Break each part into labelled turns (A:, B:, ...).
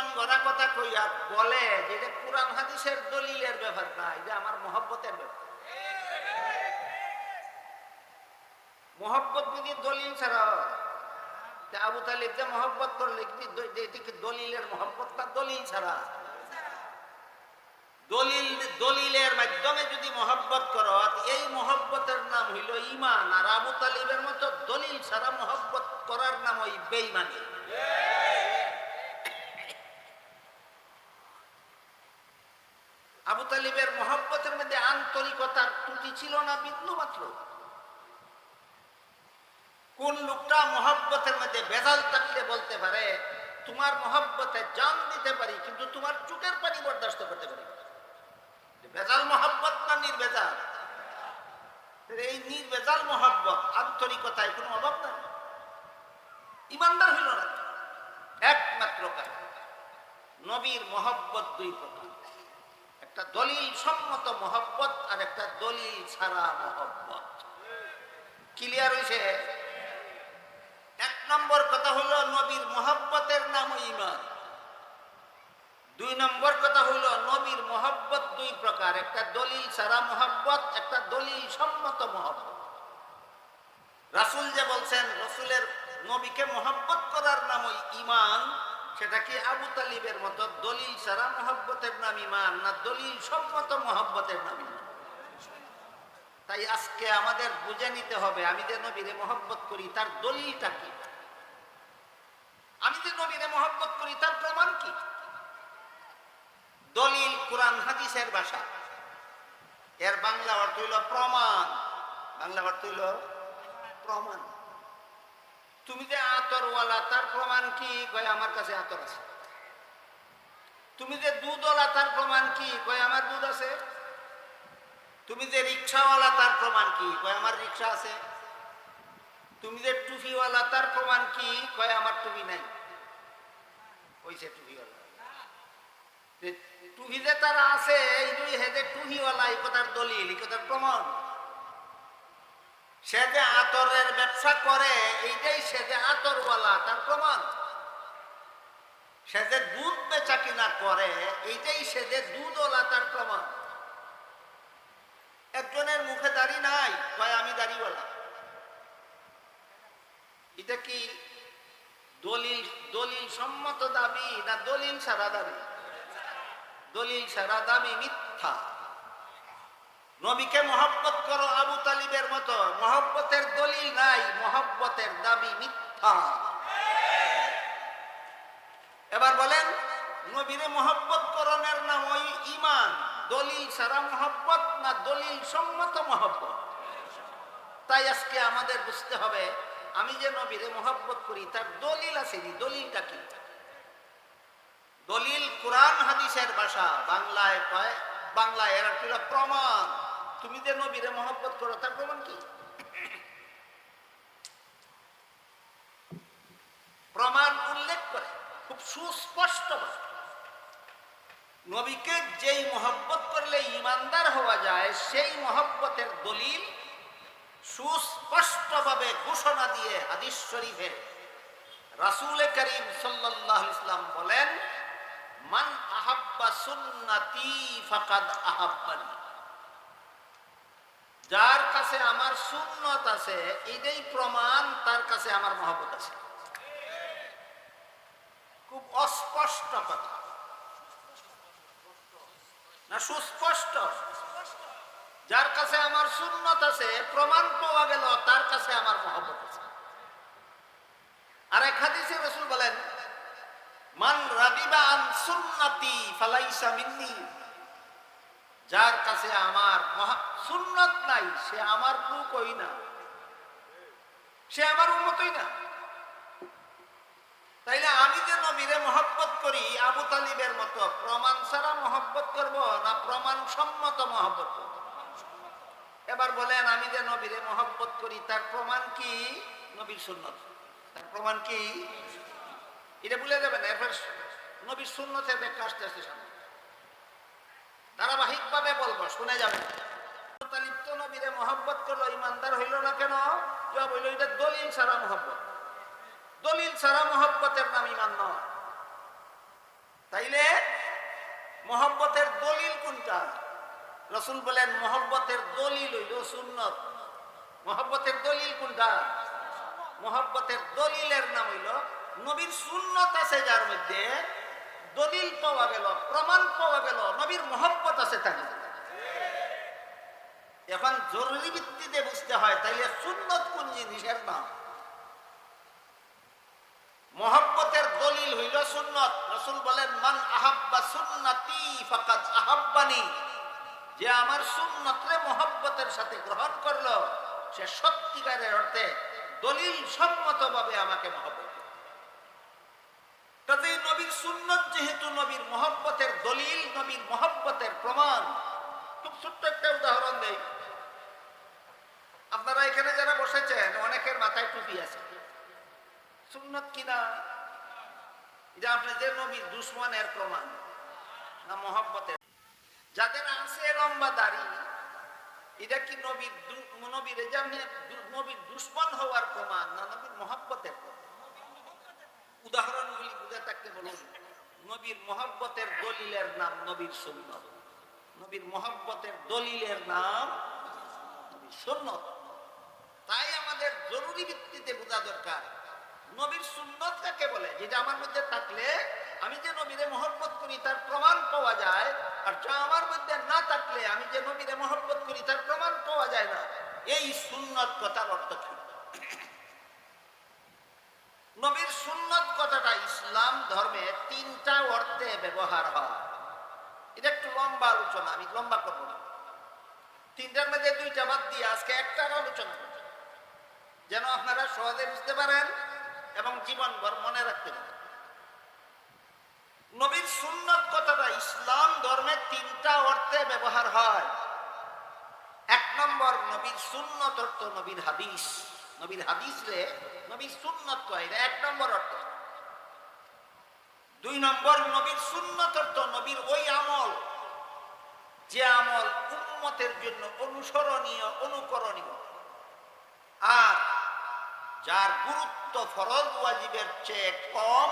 A: মন গড়া কথা কইয়া বলে যে এটা কোরআন হাদিসের দলিলের ব্যাপার না এটা আমার মহব্বতের ব্যাপার। মহব্বত যদি দলিল ছাড়া আবু তালিব যে মহব্বত করলে কি দ- যে এটি কি দলিলের মহব্বত না দলিল ছাড়া? দলিল, দলিলের মাধ্যমে যদি মহব্বত করো এই মহব্বতের নাম হইল ইমান আর আবু তালিবের মতো দলিল ছাড়া মহব্বত করার নাম ওই বেইমানি তালিবের মহব্বতের মধ্যে আন্তরিকতার ত্রুটি ছিল না বিন্দু মাত্র। কোন লোকটা মহব্বতের মধ্যে বেজাল থাকলে বলতে পারে, তোমার মহব্বতে জান দিতে পারি, কিন্তু তোমার চুকের পানি বরদাস্ত করতে পারি বেজাল মহব্বত না নির্বেজাল এই নির্বেজাল মহব্বত আন্তরিকতায় কোনো অভাব নাই। ইমানদার হইল না। একমাত্র কারণ, নবীর মহব্বত দুই প্রকার। একটা দলিল সম্মত মহব্বত আর একটা দলিল ছাড়া মহব্বত। ক্লিয়ার হয়েছে এক নম্বর কথা হলো নবীর মহব্বতের নাম ইমান। দুই নম্বর কথা হলো নবীর মহব্বত দুই প্রকার, একটা দলিল ছাড়া মহব্বত, একটা দলিল সম্মত মহব্বত। রাসুল যে বলছেন, রসুলের নবীকে মহব্বত করার নাম ইমান সেটা কি আবু তালিবের মতো? দলিল ছাড়া মহব্বতের নাম ইমান না দলিল সম্মত মহব্বতের নাম তাই আজকে আমাদের বুঝে নিতে হবে, আমি যে নবীরে মহব্বত করি, তার দলিলটা কি? আমি যে নবীরে মহব্বত করি, তার প্রমাণ কি? দলিল কোরআন, হাদিসের ভাষা। এর বাংলা অর্থ হইল প্রমাণ। বাংলা অর্থ হইল প্রমাণ। তুমি যে আতরওয়ালা, তার প্রমাণ কি? কয়, আমার কাছে আতর আছে। তুমি যে দুধওয়ালা, তার প্রমাণ কি? কয়, আমার দুধ আছে। তুমি যে রিক্সাওয়ালা, তার প্রমাণ কি? কয়, আমার রিক্সা আছে। তুমি যে টুপিওয়ালা, তার প্রমাণ কি? কয়, আমার টুপি নাই। ওইছে টুপিওয়ালা। যে তার আছে, এই দুই হেদে টুপিওয়ালা, এই কথার দলিল, এই কথার প্রমাণ। সে যে আতরের ব্যবসা করে, এইটাই সে যে আতরওয়ালা, তার প্রমাণ। সে যে দুধ বেচা কিনা করে, এইটাই সে যে দুধওয়ালা, তার প্রমাণ। একজনের মুখে দাড়ি নাই, কয়, আমি দাড়িওয়ালা। এটা কি দলিল দলিল সম্মত দাবি না দলিল সারা দাবি? দলিল সারা দাবি মিথ্যা। নবীকে মহব্বত করো আবু তালিবের মতো। মহব্বতের দলিল নাই, মহব্বতের দাবি মিথ্যা। এবার বলেন, নবীরে মহব্বত করণের নাম ওই ইমান দলিল সারা মহব্বত না দলিল সম্মত মহব্বত? তাই আজকে আমাদের বুঝতে হবে, আমি যে নবীরে মহব্বত করি, তার দলিল আছেনি দলিলটা কি? দলিল কোরআন, হাদিসের ভাষা। বাংলায় কয় বাংলায় এর প্রমাণ। তুমি যে নবীরে মহব্বত করো, তার প্রমাণ কি? প্রমাণ উল্লেখ করে, খুব সুস্পষ্ট নবীকে যেই মহব্বত করলে ইমানদার হওয়া যায়, সেই মহব্বতের দলিল সুস্পষ্টভাবে ঘোষণা দিয়ে হাদিস শরীফে রাসূল করিম আলাইহি ইসলাম বলেন, মান আহাব্বা সুন্নতি ফাকাদ আহাব্বানি। যার কাছে আমার সুন্নত আছে, এটাই প্রমাণ তার কাছে আমার মহব্বত আছে। খুব অস্পষ্ট কথা। না, সুস্পষ্ট। যার কাছে আমার সুন্নত আছে, প্রমাণ পাওয়া গেল, তার কাছে আমার মহব্বত আছে। আর এক রসুল বলেন, মান রাদিবা আন সুন্নতি, ফালাইসা মিন্নি। যার কাছে আমার সুন্নত নাই, সে আমার লোকই না। সে আমার উন্মতই না। তাইলে আমি যে নবীরে মহব্বত করি, আবু তালিবের মতো, প্রমাণ ছাড়া মহব্বত করব না প্রমাণ সম্মত মহব্বত করব? এবার বলেন, আমি যে নবীরে মহব্বত করি, তার প্রমাণ কি? নবীর সুন্নত। তার প্রমাণ কি? এটা ভুলে যাবেন, এরপর নবীর সুন্নতের ব্যাখ্যা আসতে আসতে সামনে ধারাবাহিক ভাবে বলব, শুনে যাবেন আবু তালিব তো নবীরে মহব্বত করল, ইমানদার হইল না কেন? জবাব হইল, এটা দলিল ছাড়া মহব্বত। দলিল ছাড়া মহব্বতের নাম ইমান নয়। মহব্বতের দলিল কোনটা? রসুল বলেন, মহব্বতের দলিল হইল সুন্নত। মহব্বতের দলিল কোনটা? মহব্বতের দলিলের নাম হইল, নবীর সুন্নত আছে যার মধ্যে দলিল পাওয়া গেল, প্রমাণ পাওয়া গেল, নবীর মহব্বত আছে মধ্যে। এখন জরুরি ভিত্তিতে বুঝতে হয়, তাইলে সুন্নত কোন জিনিসের নাম মহব্বতের দলিল হইল সুন্নত রসুল বলেন, মান আহাব্বা সুন্নতি ফাকাদ আহাব্বানি যে আমার সুন্নতরে মহব্বতের সাথে গ্রহণ করল, সে সত্যিকারের অর্থে দলিল সম্মতভাবে আমাকে মহব্বত। কাজেই নবীর সুন্নত যেহেতু নবীর মহব্বতের দলিল, নবীর মহব্বতের প্রমাণ। খুব ছোট্ট একটা উদাহরণ দেই। আপনারা এখানে যারা বসেছেন, অনেকের মাথায় টুপি আছে। সুন্নত কিনা যে নবীর দুশ্মনের প্রমাণ না মহব্বতের? যাদের আছে লম্বা দাড়ি, এটা কি নবীর নবীর নবীর দুশ্মন হওয়ার প্রমাণ না নবীর মহব্বতের প্রমাণ? উদাহরণগুলি বুঝে থাকতে বলুন নবীর মহব্বতের দলিলের নাম নবীর সুন্নত। নবীর মহব্বতের দলিলের নাম সুন্নত। তাই আমাদের জরুরি ভিত্তিতে বোঝা দরকার, নবীর সুন্নত কাকে বলে, যেটা আমার মধ্যে থাকলে আমি যে নবীরে মহব্বত করি তার প্রমাণ পাওয়া যায়, আর যা আমার মধ্যে না থাকলে আমি যে নবীরে মহব্বত করি তার প্রমাণ পাওয়া যায় না। এই সুন্নত কথার অর্থ কি? নবীর সুন্নত কথাটা ইসলাম ধর্মে তিনটা অর্থে ব্যবহার হয়। এটা একটু লম্বা আলোচনা, আমি লম্বা করব না। তিনটার মধ্যে দুইটা বাদ দিয়ে আজকে একটার আলোচনা। যেন আপনারা সহজে বুঝতে পারেন এবং জীবনভর মনে রাখতে পারেন। নবীর সুন্নত কথাটা ইসলাম ধর্মে তিনটা অর্থে ব্যবহার হয়। এক নম্বর নবীর সুন্নত অর্থ নবীর হাদিস। নবীর হাদিস রে নবীর সুন্নত কয় এটা এক নম্বর অর্থ। দুই নম্বর, নবীর সুন্নত অর্থ নবীর ওই আমল। যে আমল উম্মতের জন্য অনুসরণীয়, অনুকরণীয়। আর যার গুরুত্ব ফরজ, ওয়াজিবের চেয়ে কম,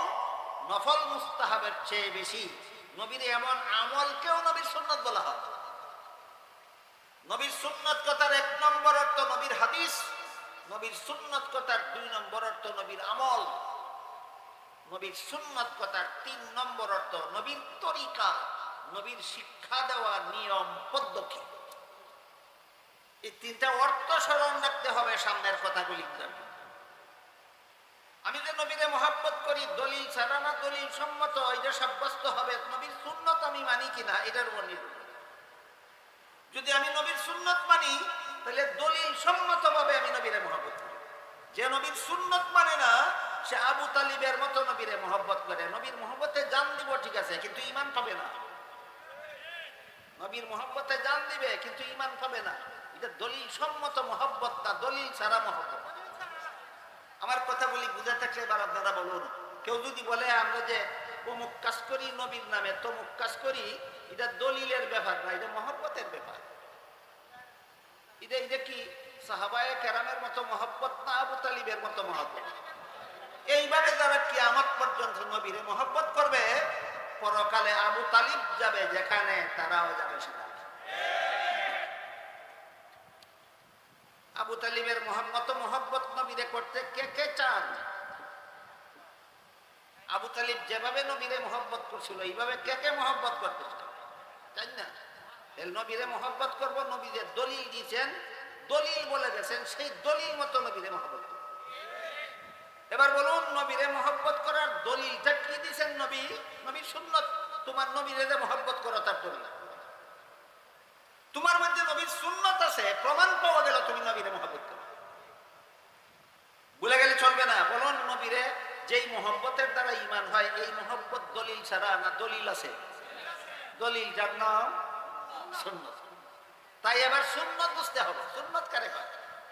A: নফল, মুস্তাহাবের চেয়ে বেশি, নবীর এমন আমলকেও নবীর সুন্নত বলা হয়। নবীর সুন্নত কথার এক নম্বর অর্থ নবীর হাদিস। নবীর সুন্নত কথার দুই নম্বর অর্থ নবীর আমল। নবীর সুন্নত কথার তিন নম্বর অর্থ নবীর তরিকা, নবীর শিক্ষা দেওয়া নিয়ম, পদ্ধতি। এই তিনটা অর্থ স্মরণ রাখতে হবে সামনের কথাগুলি। আমি যে নবীরে মহাব্বত করি, দলিল ছাড়া না, দলিল সম্মত, এটা সাব্যস্ত হবে। নবীর সুন্নত আমি মানি কিনা, এটার উপর নির্ভর। যদি আমি নবীর সুন্নত মানি তাহলে দলিল সম্মত ভাবে আমি নবীরে মহাব্বত করি। যে নবীর সুন্নত মানে না, সে আবু তালিবের মতো নবীরে মহব্বত করে। নবীর মহব্বতে জান দিব, ঠিক আছে, কিন্তু ইমান পাবে না। নবীর মহব্বতে জান দিবে, কিন্তু ইমান পাবে না। এটা দলিল সম্মত মহব্বত না, দলিল ছাড়া মহব্বত। আমার কথাগুলি বুঝে থাকলে এবার আপনারা বলুন, কেউ যদি বলে, আমরা যে অমুক কাজ করি নবীর নামে, তমুক কাজ করি, এটা দলিলের ব্যাপার না, এটা মহব্বতের ব্যাপার। এটা কি সাহাবায়ে কেরামের মতো মহব্বত না আবু তালিবের মতো মহব্বত? এইভাবে যারা কি আমার পর্যন্ত নবীরে মহব্বত করবে, পরকালে আবু তালিব যাবে, যেখানে তারাও যাবে সেখানে। আবু তালিবের মোহাম্মত মোহাম্মত নবীরে করতে কে কে চান? আবু তালিব যেভাবে নবীরে মোহাম্মত করছিল, এইভাবে কে কে মোহাম্মত করতে চান তাই না? নবীরে মোহাম্মত করব নবী যে দলিল দিয়েছেন, দলিল বলে গেছেন সেই দলিল মতো নবীরে করব। এবার বলুন, নবীরে মোহাম্মত করার দলিলটা কি দিয়েছেন নবী? নবীর সুন্নত। তোমার নবীরে যে মোহাম্মত করো, তার দলিল। তোমার মধ্যে নবীর সুন্নত আছে, প্রমাণ পাওয়া গেল তুমি নবীরে মহব্বত করো। ভুলে গেলে চলবে না। বলুন, নবীরে যেই মহব্বতের দ্বারা ইমান হয়, এই মহব্বত দলিল ছাড়া না দলিল আছে। দলিল যার নাম সুন্নত। তাই এবার সুন্নত বুঝতে হবে। সুন্নত কারে হয়?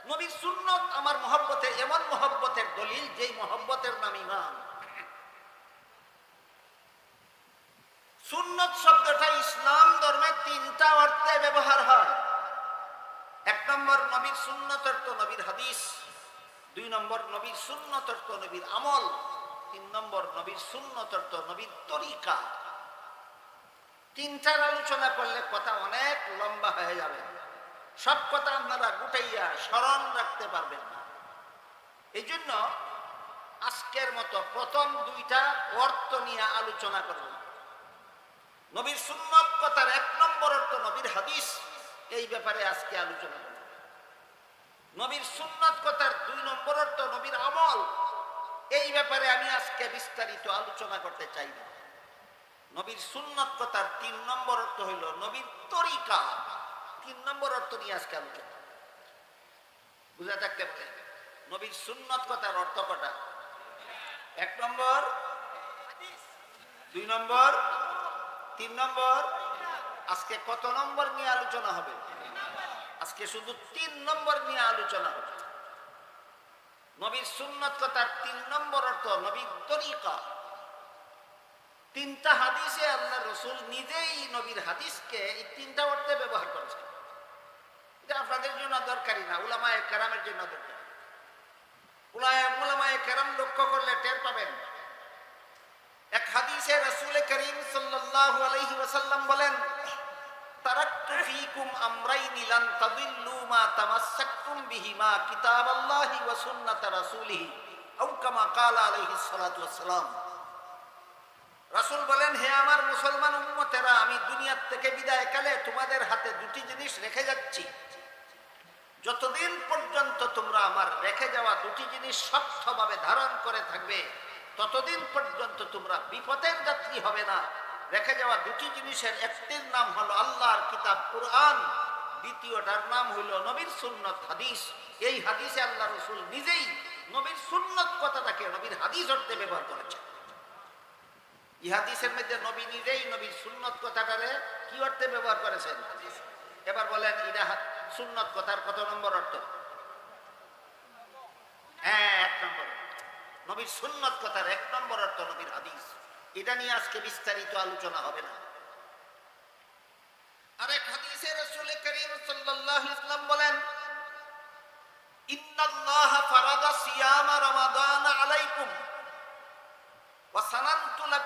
A: নবীর সুন্নত আমার মহব্বতে এমন মহব্বতের দলিল যেই মহব্বতের নাম ইমান সুন্নত শব্দটা ইসলাম ধর্মে তিনটা অর্থে ব্যবহার হয়। এক নম্বর নবীর সুন্নত অর্থ নবীর হাদিস। দুই নম্বর নবীর সুন্নত অর্থ নবীর আমল। তিন নম্বর নবীর সুন্নত অর্থ নবীর তরিকা। তিনটার আলোচনা করলে কথা অনেক লম্বা হয়ে যাবে। সব কথা আপনারা গুটাইয়া স্মরণ রাখতে পারবেন না। এই জন্য আজকের মতো প্রথম দুইটা অর্থ নিয়ে আলোচনা করব নবীর সুন্নত কথার এক নম্বর অর্থ নবীর হাদিস, এই ব্যাপারে আজকে আলোচনা করব নবীর সুন্নত কথার দুই নম্বর অর্থ নবীর আমল, এই ব্যাপারে আমি আজকে বিস্তারিত আলোচনা করতে চাই না। নবীর সুন্নত কথার তিন নম্বর অর্থ হইল নবীর তরিকা। তিন নম্বর অর্থ নিয়ে আজকে আলোচনা। বুঝা থাকতে পারে নবীর সুন্নত কথার অর্থ কটা? এক নম্বর। দুই নম্বর। তিন নম্বর। আজকে কত নম্বর নিয়ে আলোচনা হবে? আজকে শুধু তিন নম্বর নিয়ে আলোচনা হবে। নবীর সুন্নত কথার তিন নম্বর অর্থ নবীর তরিকা। তিনটা হাদিসে আল্লাহ রসুল নিজেই নবীর হাদিসকে এই তিনটা অর্থে ব্যবহার করেছেন। এটা আপনাদের জন্য দরকারি না, উলামায়ে কেরামের জন্য দরকার। উলামায়ে কেরাম লক্ষ্য করলে টের পাবেন। এক হাদিসে রসুল করিম সাল্লাল্লাহু আলাইহি ওয়াসাল্লাম বলেন, তারাক্তু মা রাসূল বলেন, হে আমার মুসলমান উম্মতেরা, আমি দুনিয়ার থেকে বিদায় কালে তোমাদের হাতে দুটি জিনিস রেখে যাচ্ছি। যতদিন পর্যন্ত তোমরা আমার রেখে যাওয়া দুটি জিনিস শক্তভাবে ধারণ করে থাকবে, ততদিন পর্যন্ত তোমরা বিপদের যাত্রী হবে না। রেখে যাওয়া দুটি জিনিসের একটির নাম হলো আল্লাহর কিতাব কুরআন, দ্বিতীয়টার নাম হইল নবীর সুন্নত হাদিস। এই হাদিসে আল্লাহ রসুল নিজেই নবীর সুন্নত কথাটাকে নবীর হাদিস অর্থে ব্যবহার করেছেন। ইহাদিসের মধ্যে নবী নিজেই নবীর সুন্নত কথাটারে কি অর্থে ব্যবহার করেছেন? এবার বলেন ইরা সুন্নত কথার কত নম্বর অর্থ? হ্যাঁ এক নম্বর। নবীর সুন্নত কথার এক নম্বর অর্থ নবীর হাদিস। এটা নিয়ে আজকে বিস্তারিত আলোচনা হবে না। আরেক হাদিসে রাসূল করিম সাল্লাল্লাহু আলাইহি ওয়াসাল্লাম বলেন, ইন্নাল্লাহ ফারাদা সিয়ামা রমাদান আলাইকুম।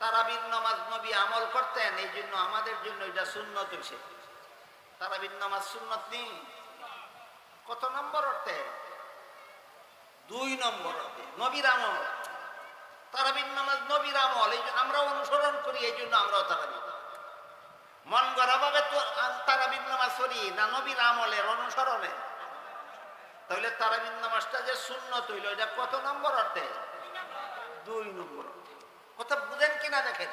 A: তারাবির নামাজ নবী আমল করতেন, এই জন্য আমাদের জন্য এটা সুন্নত হয়েছে। তারাবির নামাজ সুন্নত নেই। কত নম্বর অর্থে? দুই নম্বর অর্থে। নবীর আমল। তারাবির নামাজ নবীর আমল। এই আমরা অনুসরণ করি, এই জন্য আমরাও তারাবি মন গড়া ভাবে তো তারাবির নামাজ করি না নবীর আমলের অনুসরণে। তাহলে তারাবির নামাজটা যে শূন্য তৈল এটা কত নম্বর অর্থে? দুই নম্বর। অর্থে কথা বুঝেন কিনা দেখেন?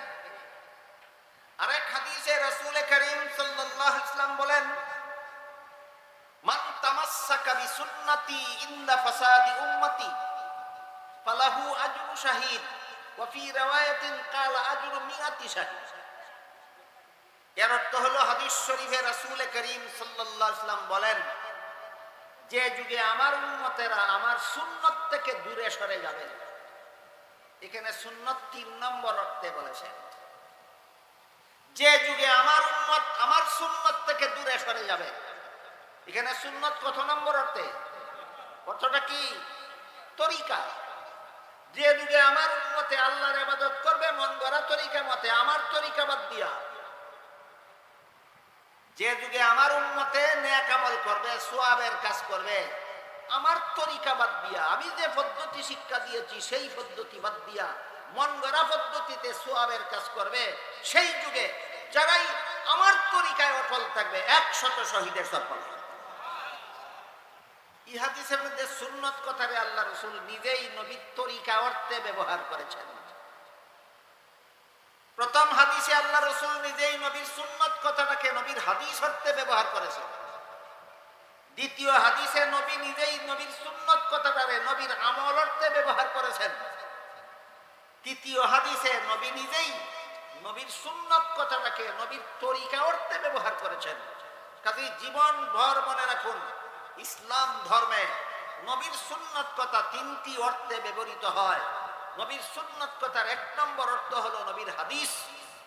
A: আরেক হাদিসে রসুল করিম সাল্লাল্লাহু ইসলাম বলেন, মান তামাসসাকা বিসুন্নতি ইন্দা ফাসাদি উম্মতি, ফালাহু আজরু শাহিদ, ওয়া ফি riwayatin ক্বালা আজরু মিআতি শাহিদ। এর অর্থ হলো হাদিস শরীফে রাসূল করিম সাল্লাল্লাহু ওয়াসাল্লাম বলেন, যে যুগে আমার উম্মতেরা আমার সুন্নত থেকে দূরে সরে যাবে। এখানে সুন্নত তিন নম্বর অর্থে বলেছেন যে যুগে আমার উম্মত আমার সুন্নত থেকে দূরে সরে যাবে। এখানে সুন্নত কত নম্বর অর্থে? অর্থটা কি? তরিকা। যে যুগে আমার উন্মতে আল্লাহর ইবাদত করবে, মন গড়া তরিকা মতে আমার তরিকা বাদ দিয়া। যে যুগে আমার উন্মতে আমল করবে, সোয়াবের কাজ করবে আমার তরিকা বাদ দিয়া, আমি যে পদ্ধতি শিক্ষা দিয়েছি, সেই পদ্ধতি বাদ দিয়া মন গড়া পদ্ধতিতে সোয়াবের কাজ করবে, সেই যুগে যারাই আমার তরিকায় অটল থাকবে, একশত শহীদের সব পাবে ইহাদিসের মধ্যে সুন্নত কথারে আল্লাহ রসুল নিজেই নবীর তরিকা অর্থে ব্যবহার করেছেন। প্রথম হাদিসে আল্লাহ রসুল নিজেই নবীর সুন্নত কথাটাকে নবীর হাদিস অর্থে ব্যবহার করেছেন। দ্বিতীয় হাদিসে নবী নিজেই নবীর সুন্নত কথাটারে নবীর আমল অর্থে ব্যবহার করেছেন। তৃতীয় হাদিসে নবী নিজেই নবীর সুন্নত কথাটাকে নবীর তরিকা অর্থে ব্যবহার করেছেন। কাজে জীবন ভর মনে রাখুন, ইসলাম ধর্মে নবীর সুন্নত কথা তিনটি অর্থে ব্যবহৃত হয়। নবীর সুন্নত কথার এক নম্বর অর্থ হলো নবীর হাদিস,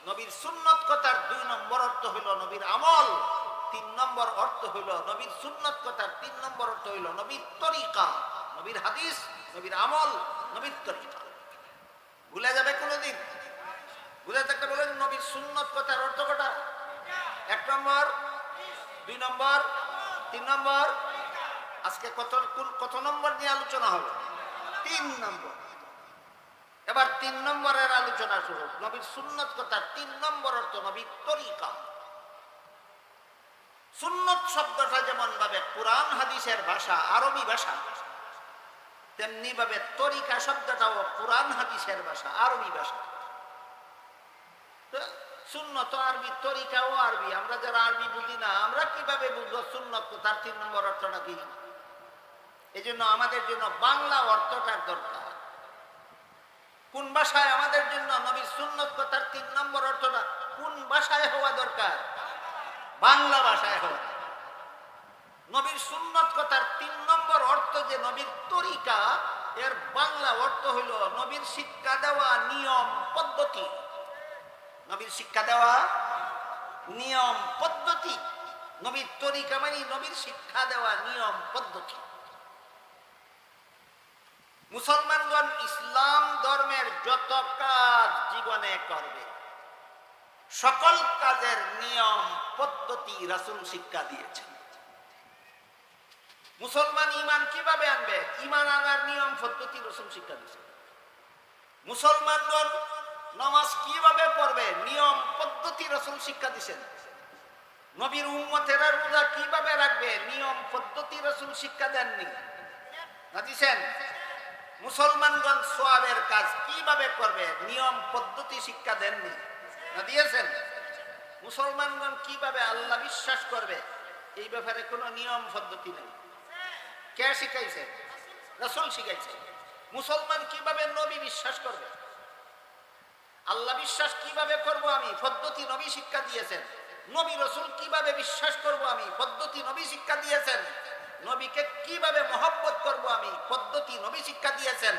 A: নবীর সুন্নত কথার দুই নম্বর অর্থ হলো নবীর আমল। তিন নম্বর অর্থ হইল নবীর সুন্নত কথার তিন নম্বর অর্থ হইল নবীর তরিকা, নবীর হাদিস, নবীর আমল, নবীর তরিকা। ভুলে যাবে কোনোদিন? বুঝে থাকতে বলেন, নবীর সুন্নত কথার অর্থ কটা? এক নম্বর, দুই নম্বর, তিন নম্বর। আজকে কত কত নম্বর নিয়ে আলোচনা হবে? তিন নম্বর। এবার তিন নম্বরের আলোচনা শুরু নবীর সুন্নত কথার তিন নম্বর অর্থ নবীর তরিকা। সুন্নত শব্দটা যেমন ভাবে কোরআন, হাদিসের ভাষা, আরবি ভাষা তেমনি ভাবে তরিকা শব্দটাও কোরআন, হাদিসের ভাষা, আরবি ভাষা। সুন্নত আরবি, তরিকাও আরবি। আমরা যারা আরবি বুঝি না, আমরা কীভাবে বুঝব সুন্নত তার তিন নম্বর অর্থটা কি? এই জন্য আমাদের জন্য বাংলা অর্থটার দরকার। কোন ভাষায় আমাদের জন্য নবীর সুন্নত কথার তিন নম্বর অর্থটা কোন ভাষায় হওয়া দরকার? বাংলা ভাষায় হওয়া নবীর সুন্নত কথার তিন নম্বর অর্থ যে নবীর তরিকা, এর বাংলা অর্থ হইল নবীর শিক্ষা দেওয়া নিয়ম পদ্ধতি। নবীর শিক্ষা দেওয়া নিয়ম পদ্ধতি। নবীর তরিকা মানে নবীর শিক্ষা দেওয়া নিয়ম পদ্ধতি। মুসলমানগণ ইসলাম ধর্মের যত কাজ জীবনে করবে সকল কাজের নিয়ম, পদ্ধতি রাসূল শিক্ষা দিয়েছেন। মুসলমান ইমান কীভাবে আনবে? ইমান আনার নিয়ম, পদ্ধতি রসুল শিক্ষা দিয়েছেন। মুসলমানগণ নামাজ কীভাবে পড়বে? নিয়ম, পদ্ধতি রসুল শিক্ষা দিয়েছেন। নবীর উম্মতেরা রোজা কীভাবে রাখবে? নিয়ম, পদ্ধতি রসুল শিক্ষা দেননি। না দিছেন? মুসলমানগণ সোয়াবের কাজ কীভাবে করবে? নিয়ম, পদ্ধতি শিক্ষা দেননি। দিয়েছেন? মুসলমানগণ কীভাবে আল্লাহ বিশ্বাস করবে? এই ব্যাপারে কোনো নিয়ম পদ্ধতি নেই। কে শিখাইছে? রসুল শিখাইছে। মুসলমান কীভাবে নবী বিশ্বাস করবে? আল্লাহ বিশ্বাস কীভাবে করব আমি? পদ্ধতি নবী শিক্ষা দিয়েছেন। নবী রসুল কীভাবে বিশ্বাস করব আমি? পদ্ধতি নবী শিক্ষা দিয়েছেন। নবীকে কীভাবে মহব্বত করব আমি? পদ্ধতি নবী শিক্ষা দিয়েছেন।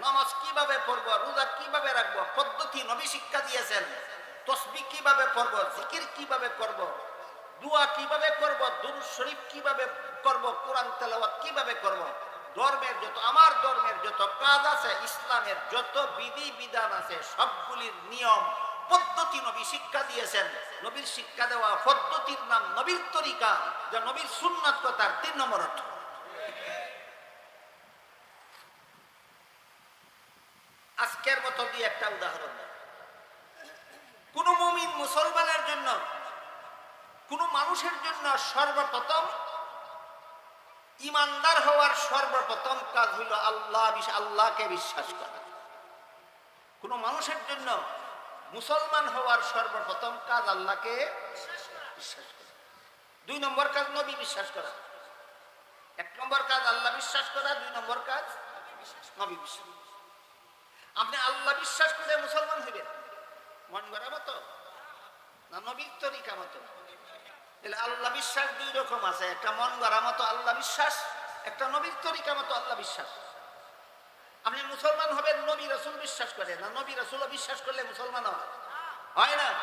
A: নামাজ কীভাবে পড়ব, রোজা কীভাবে রাখব, পদ্ধতি নবী শিক্ষা দিয়েছেন, তসবি কীভাবে পড়ব, জিকির কীভাবে করব, দোয়া কীভাবে করব, দুরুদ শরীফ কীভাবে করব, কোরআন তেলাওয়াত কীভাবে করব, ধর্মের যত, আমার ধর্মের যত কাজ আছে, ইসলামের যত বিধি বিধান আছে, সবগুলির নিয়ম, পদ্ধতি নবী শিক্ষা দিয়েছেন। নবীর শিক্ষা দেওয়া পদ্ধতির নাম নবীর তরিকা, যা নবীর সুন্নাত কথার তিন নম্বর অর্থ। আজকের মতো দিয়ে একটা উদাহরণ দেয়। কোন মুমিন মুসলমানের জন্য কোন মানুষের জন্য সর্বপ্রথম ইমানদার হওয়ার সর্বপ্রথম কাজ হইল আল্লাহ আল্লাহকে বিশ্বাস করা। কোন মানুষের জন্য মুসলমান হওয়ার সর্বপ্রথম কাজ আল্লাহকে বিশ্বাস করা। দুই নম্বর কাজ নবী বিশ্বাস করা। এক নম্বর কাজ আল্লাহ বিশ্বাস করা দুই নম্বর কাজ নবী বিশ্বাস। আপনি আল্লাহ বিশ্বাস করে মুসলমান হইবেন। মন গড়া মতো? না নবীর তরিকা মতো? তাহলে আল্লাহ বিশ্বাস দুই রকম আছে। একটা মন গড়া মতো আল্লাহ বিশ্বাস, একটা নবীর তরিকা মতো আল্লাহ বিশ্বাস। আপনি মুসলমান হবেন, নবী রসুল বিশ্বাস করে না নবী রসুল বিশ্বাস করলে মুসলমান হয় হয় না?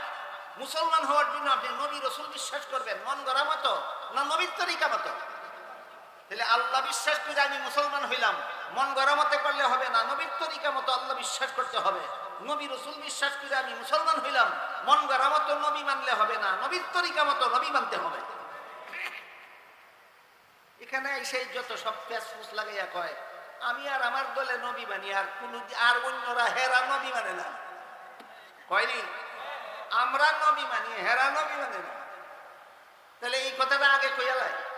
A: মুসলমান হওয়ার জন্য আপনি নবী রসুল বিশ্বাস করবেন। মন গড়া মতো? না নবীর তরিকা মতো? তাহলে আল্লাহ বিশ্বাস করে আমি মুসলমান হইলাম। মন গরমতে করলে হবে না। নবীর তরিকা মতো আল্লাহ বিশ্বাস করতে হবে। নবী রসুল বিশ্বাস করে আমি মুসলমান হইলাম। মন গড়া মতো নবী মানলে হবে না। নবীর তরিকা মতো নবী মানতে হবে। এখানে সেই যত সব প্যাস ফুস লাগাইয়া কয়, আমি আর আমার দলে নবী মানি, আর কোন আর অন্যরা হেরা নবী মানে না। কয়নি? আমরা নবী মানি, হেরা নবী মানে না। তাহলে এই কথাটা আগে কইয়া লাগে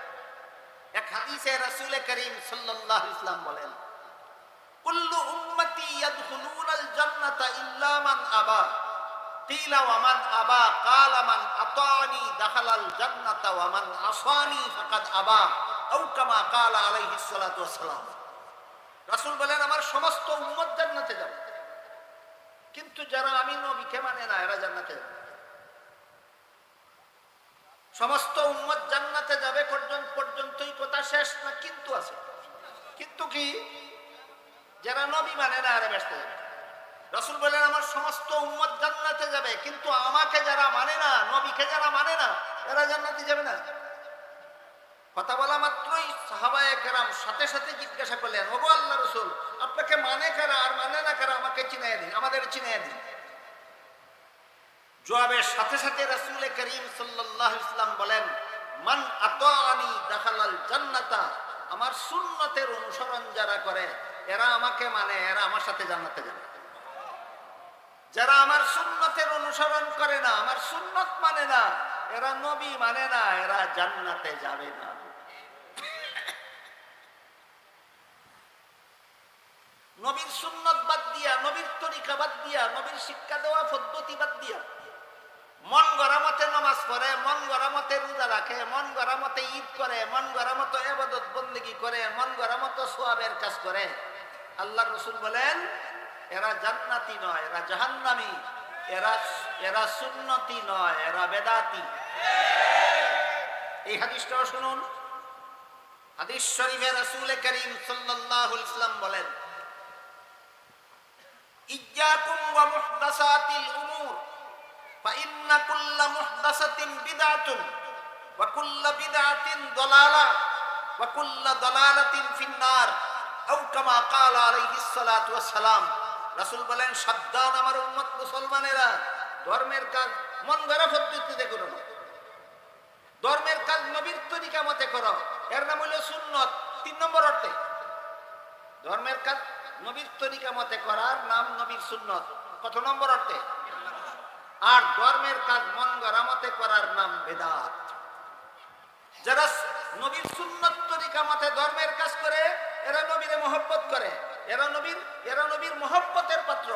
A: এক হাদিসে রাসূল করিম সাল্লাল্লাহু ইসলাম বলেন, কুল্লু উম্মতি ইয়াদখুলুনাল জান্নাতা ইল্লা মান আবা। মান আবা? কালা মান আতানি দাখালাল জান্নাতা ওয়া মান আসানি ফাকাদ আবা। আও কামা কালা আলাইহিস সালাতু ওয়াসসালাম রাসূল বলেন, আমার সমস্ত উম্মত জান্নাতে যাবে। কিন্তু যারা আমি নবীকে মানে না, এরা জান্নাতে যাবে। সমস্ত উম্মত জান্নাতে যাবে পর্যন্ত পর্যন্তই কথা শেষ না কিন্তু আছে। কিন্তু কি? যারা নবী মানে না এরা ব্যস্ত যাবে। রসুল বলেন আমার সমস্ত উম্মত জান্নাতে যাবে, কিন্তু আমাকে যারা মানে না, নবীকে যারা মানে না, এরা জান্নাতে যাবে না। কথা বলা মাত্রই সাহাবায়ে কেরাম সাথে সাথে জিজ্ঞাসা করলেন, ওগো আল্লাহ রসুল, আপনাকে মানে কারা আর মানে না কারা আমাকে চিনাই দিন, আমাদের চিনাই দিন। জবাবের সাথে সাথে রাসূল করিম সাল্লাল্লাহু ইসলাম বলেন, মান আতাআনি দাখালাল জান্নাতা আমার সুন্নতের অনুসরণ যারা করে, এরা আমাকে মানে এরা আমার সাথে জান্নাতে যাবে। যারা আমার সুন্নতের অনুসরণ করে না, আমার সুন্নত মানে না, এরা নবী মানে না, এরা জান্নাতে যাবে না। নবীর সুন্নত বাদ দিয়া, নবীর তরিকা বাদ দিয়া, নবীর শিক্ষা দেওয়া, পদ্ধতি বাদ দিয়া মন গড়া মতে নমাজ পড়ে, মন গড়া মতে রোজা রাখে, মন গড়া মতে ঈদ করে, মন গড়া মতো এবাদত বন্দেগী করে, মন গড়া মতো সোয়াবের কাজ করে। আল্লাহ রসুল বলেন, এরা জান্নাতি নয়, এরা জাহান্নামি। এরা এরা সুন্নতি নয়, এরা বেদাতি। এই হাদিসটাও শুনুন। হাদিস শরীফে রাসূল করিম সাল্লাল্লাহু ইসলাম বলেন ইয়্যাকুম ওয়া মুহদাসাতিল উমুর। فإن كل محدثة بدعة وكل بدعة ضلالة وكل ضلالة في النار أو كما قال عليه الصلاة والسلام রাসূল বলেন সাবধান আমার উম্মত মুসলমানেরা ধর্মের কাজ মন গড়া পদ্ধতিতে করো না ধর্মের কাজ নবীর তরিকা মতে করো এর নাম হলো সুন্নত তিন নম্বর অর্থে ধর্মের কাজ নবীর তরিকা মতে করার নাম নবীর সুন্নত কত নম্বর অর্থে আর ধর্মের কাজ মন গড়ামতে করার নাম বেদাত। যারা নবীর সুন্নত তরিকা মতে ধর্মের কাজ করে, এরা নবীরে মহব্বত করে। এরা নবীর এরা নবীর মহব্বতের পাত্র।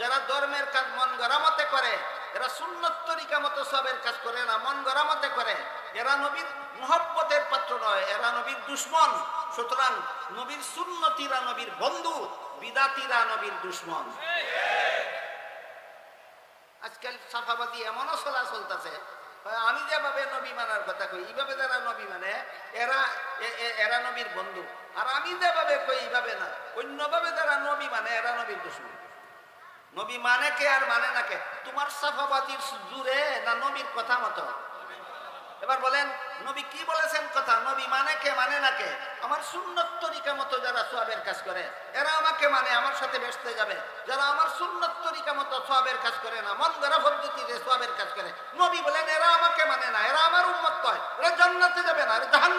A: যারা ধর্মের কাজ মন গরামতে করে, এরা সুন্নত তরিকা মতো সবের কাজ করে না, মন গড়ামতে করে। এরা নবীর মহব্বতের পাত্র নয়, এরা নবীর দুশ্মন। সুতরাং নবীর সুন্নতিরা নবীর বন্ধু, বিদাতিরা নবীর দুশ্মন। আজকাল সাফাবাদী এমনও চলা চলতেছে। আমি যেভাবে নবী মানার কথা কই, এইভাবে যারা নবী মানে এরা এরা নবীর বন্ধু। আর আমি যেভাবে কই, এইভাবে না। অন্যভাবে যারা নবী মানে এরা নবীর দুশ্মন। নবী মানে কে আর মানে না কে? তোমার সাফাবাদীর জুড়ে না নবীর কথা মতো? এবার বলেন, নবী কি বলেছেন কথা? নবী মানে কে মানে না কে? আমার সুন্নত তরিকা মতো যারা সোয়াবের কাজ করে, এরা আমাকে মানে আমার সাথে বেসতে যাবে। যারা আমার সুন্নত তরিকা মতো সোয়াবের কাজ করে না, মন গড়া পদ্ধতিতে সোয়াবের কাজ করে, নবী বলেন, এরা আমাকে মানে না, এরা আমার উন্মত্ত হয় এরা জান্নাতে যাবে না, এরা জাহান্ন